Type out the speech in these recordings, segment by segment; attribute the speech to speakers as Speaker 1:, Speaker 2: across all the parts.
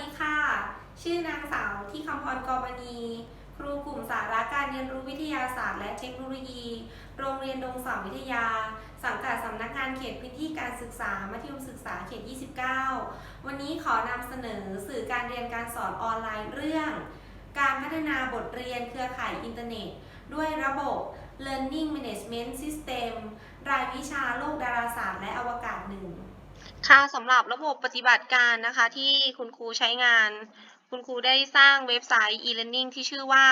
Speaker 1: ดีค่ะ ชื่อนางสาวที่คำพรกอบณี ครูกลุ่มสาระการเรียนรู้วิทยาศาสตร์และเทคโนโลยี โรงเรียนดงสาววิทยา สังกัดสำนักงานเขตพื้นที่การศึกษา มัธยมศึกษาเขต 29 วันนี้ขอนำเสนอสื่อการเรียนการสอนออนไลน์เรื่อง การพัฒนาบทเรียนเครือข่ายอินเทอร์เน็ต ด้วยระบบ Learning Management System รายวิชาโลกดาราศาสตร์และอวกาศหนึ่ง
Speaker 2: ค่ะสำหรับระบบปฏิบัติการนะคะที่คุณครูใช้งาน คุณครูได้สร้างเว็บไซต์ e-learning ที่ชื่อว่า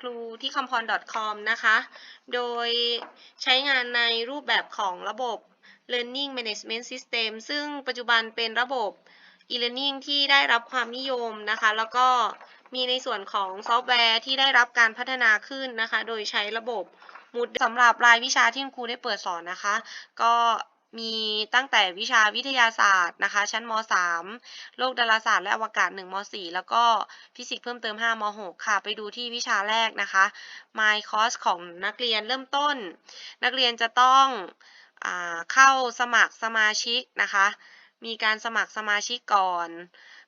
Speaker 2: ครูที่คำพร .com นะคะ โดยใช้งานในรูปแบบของระบบ learning management system ซึ่งปัจจุบันเป็นระบบ e-learning ที่ได้รับความนิยมนะคะ แล้วก็มีในส่วนของซอฟต์แวร์ที่ได้รับการพัฒนาขึ้นนะคะ โดยใช้ระบบ Moodle สำหรับรายวิชาที่คุณครูได้เปิดสอนนะคะ ก็ มีตั้งแต่วิชาวิทยาศาสตร์นะคะ ชั้นม .3 โลกดาราศาสตร์และอวกาศ1ม .4 แล้วก็ฟิสิกส์เพิ่มเติม5ม .6 ค่ะ ไปดูที่วิชาแรกนะคะ My Course ของนักเรียนเริ่มต้น นักเรียนจะต้องอเข้าสมัครสมาชิกนะคะ มีการสมัครสมาชิกก่อน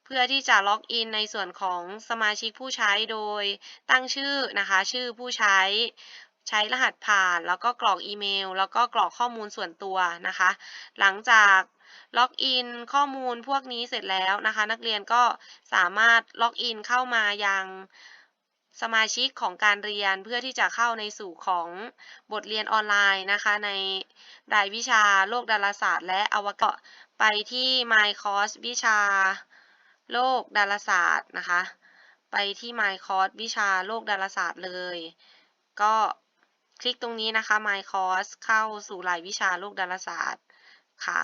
Speaker 2: เพื่อที่จะล็อกอินในส่วนของสมาชิกผู้ใช้โดยตั้งชื่อนะคะ ชื่อผู้ใช้ ใช้รหัสผ่าน แล้วก็กรอกอีเมล แล้วก็กรอกข้อมูลส่วนตัวนะคะ หลังจากล็อกอินข้อมูลพวกนี้เสร็จแล้วนะคะ นักเรียนก็สามารถล็อกอินเข้ามายังสมาชิกของการเรียนเพื่อที่จะเข้าในสู่ของบทเรียนออนไลน์นะคะ ในรายวิชาโลกดาราศาสตร์ และอวกาศไปที่ My Course วิชาโลกดาราศาสตร์นะคะ ไปที่ My Course วิชาโลกดาราศาสตร์เลย ก็ คลิกตรงนี้นะคะ My Course เข้าสู่รายวิชาโลกดาราศาสตร์ค่ะ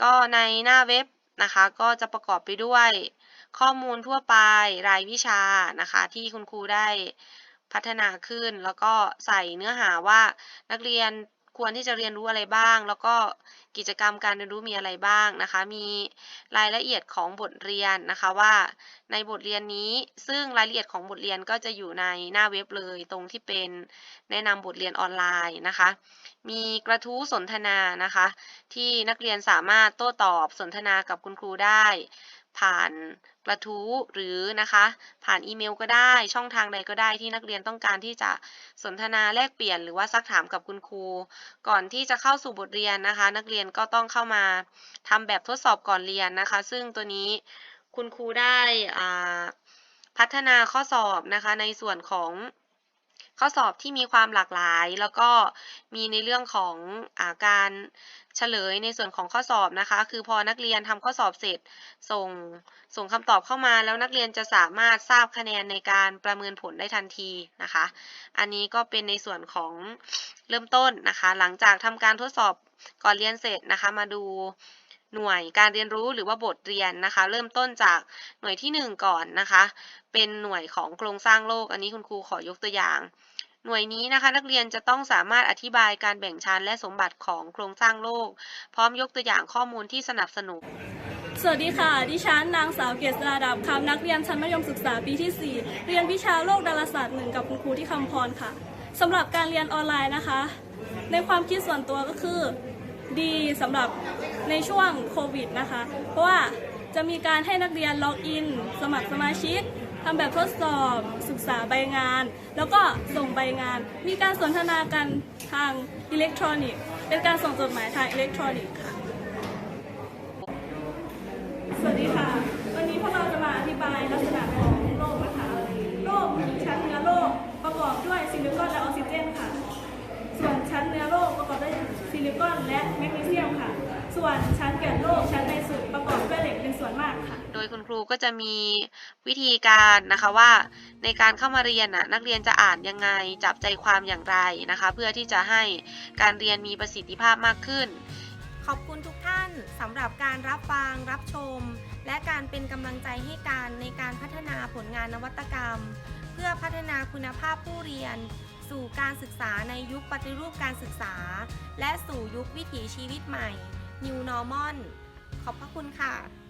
Speaker 2: ก็ในหน้าเว็บนะคะ ก็จะประกอบไปด้วยข้อมูลทั่วไปรายวิชานะคะ ที่คุณครูได้พัฒนาขึ้น แล้วก็ใส่เนื้อหาว่านักเรียน ควรที่จะเรียนรู้อะไรบ้าง แล้วก็กิจกรรมการเรียนรู้มีอะไรบ้างนะคะ มีรายละเอียดของบทเรียนนะคะว่าในบทเรียนนี้ซึ่งรายละเอียดของบทเรียนก็จะอยู่ในหน้าเว็บเลยตรงที่เป็นแนะนำบทเรียนออนไลน์นะคะ มีกระทู้สนทนานะคะ ที่นักเรียนสามารถโต้ตอบสนทนากับคุณครูได้ ผ่านกระทู้หรือนะคะ ผ่านอีเมลก็ได้ช่องทางใดก็ได้ที่นักเรียนต้องการที่จะสนทนาแลกเปลี่ยนหรือว่าซักถามกับคุณครู ก่อนที่จะเข้าสู่บทเรียนนะคะ นักเรียนก็ต้องเข้ามาทำแบบทดสอบก่อนเรียนนะคะ ซึ่งตัวนี้คุณครูได้พัฒนาข้อสอบนะคะในส่วนของ ข้อสอบที่มีความหลากหลาย แล้วก็มีในเรื่องของอาการเฉลยในส่วนของข้อสอบนะคะ คือพอนักเรียนทำข้อสอบเสร็จ ส่งส่งคำตอบเข้ามาแล้วนักเรียนจะสามารถทราบคะแนนในการประเมินผลได้ทันทีนะคะ อันนี้ก็เป็นในส่วนของเริ่มต้นนะคะ หลังจากทำการทดสอบก่อนเรียนเสร็จนะคะ มาดู หน่วยการเรียนรู้หรือว่าบทเรียนนะคะ เริ่มต้นจากหน่วยที่ 1 ก่อนนะคะ เป็นหน่วยของโครงสร้างโลก อันนี้คุณครูขอยกตัวอย่าง หน่วยนี้นะคะ นักเรียนจะต้องสามารถอธิบายการแบ่งชั้นและสมบัติของโครงสร้างโลก พร้อมยกตัวอย่างข้อมูลที่สนับสนุน
Speaker 3: สวัสดีค่ะ ดิฉันนางสาวเกษราดับคำนักเรียนชั้นมัธยมศึกษาปีที่ 4 เรียนวิชาโลกดาราศาสตร์หนึ่งกับคุณครูที่คำพรค่ะสำหรับการเรียนออนไลน์นะคะ ในความคิดส่วนตัวก็คือ ดีสำหรับในช่วงโควิดนะคะ เพราะว่าจะมีการให้นักเรียนล็อกอิน สมัครสมาชิกทำแบบทดสอบศึกษาใบงาน แล้วก็ส่งใบงาน มีการสนทนากันทางอิเล็กทรอนิกส์ เป็นการส่งจดหมายทางอิเล็กทรอนิกส์ค่ะ สวัสดีค่ะ วันนี้พวกเราจะมาอธิบายลักษณะของโลกนะคะโลกชั้นเนื้อโลกประกอบด้วยซิลิคอนและออกซิเจนค่ะ ส่วนชั้นเนื้อโลกประกอบด้วย ซิลิคอนและแมกนีเซียมค่ะ ส่วนชั้นแก่นโลกชั้นในสุดประกอบด้วยเหล็กเป็นส่วนมากค่ะ
Speaker 2: โดยคุณครูก็จะมีวิธีการนะคะว่า ในการเข้ามาเรียนน่ะนักเรียนจะอ่านยังไงจับใจความอย่างไรนะคะ เพื่อที่จะให้การเรียนมีประสิทธิภาพมากขึ้น
Speaker 1: ขอบคุณทุกท่านสำหรับการรับฟังรับชม และการเป็นกำลังใจให้การในการพัฒนาผลงานนวัตกรรม เพื่อพัฒนาคุณภาพผู้เรียน สู่การศึกษาในยุคปฏิรูปการศึกษา และสู่ยุควิถีชีวิตใหม่ New Normal ขอบพระคุณค่ะ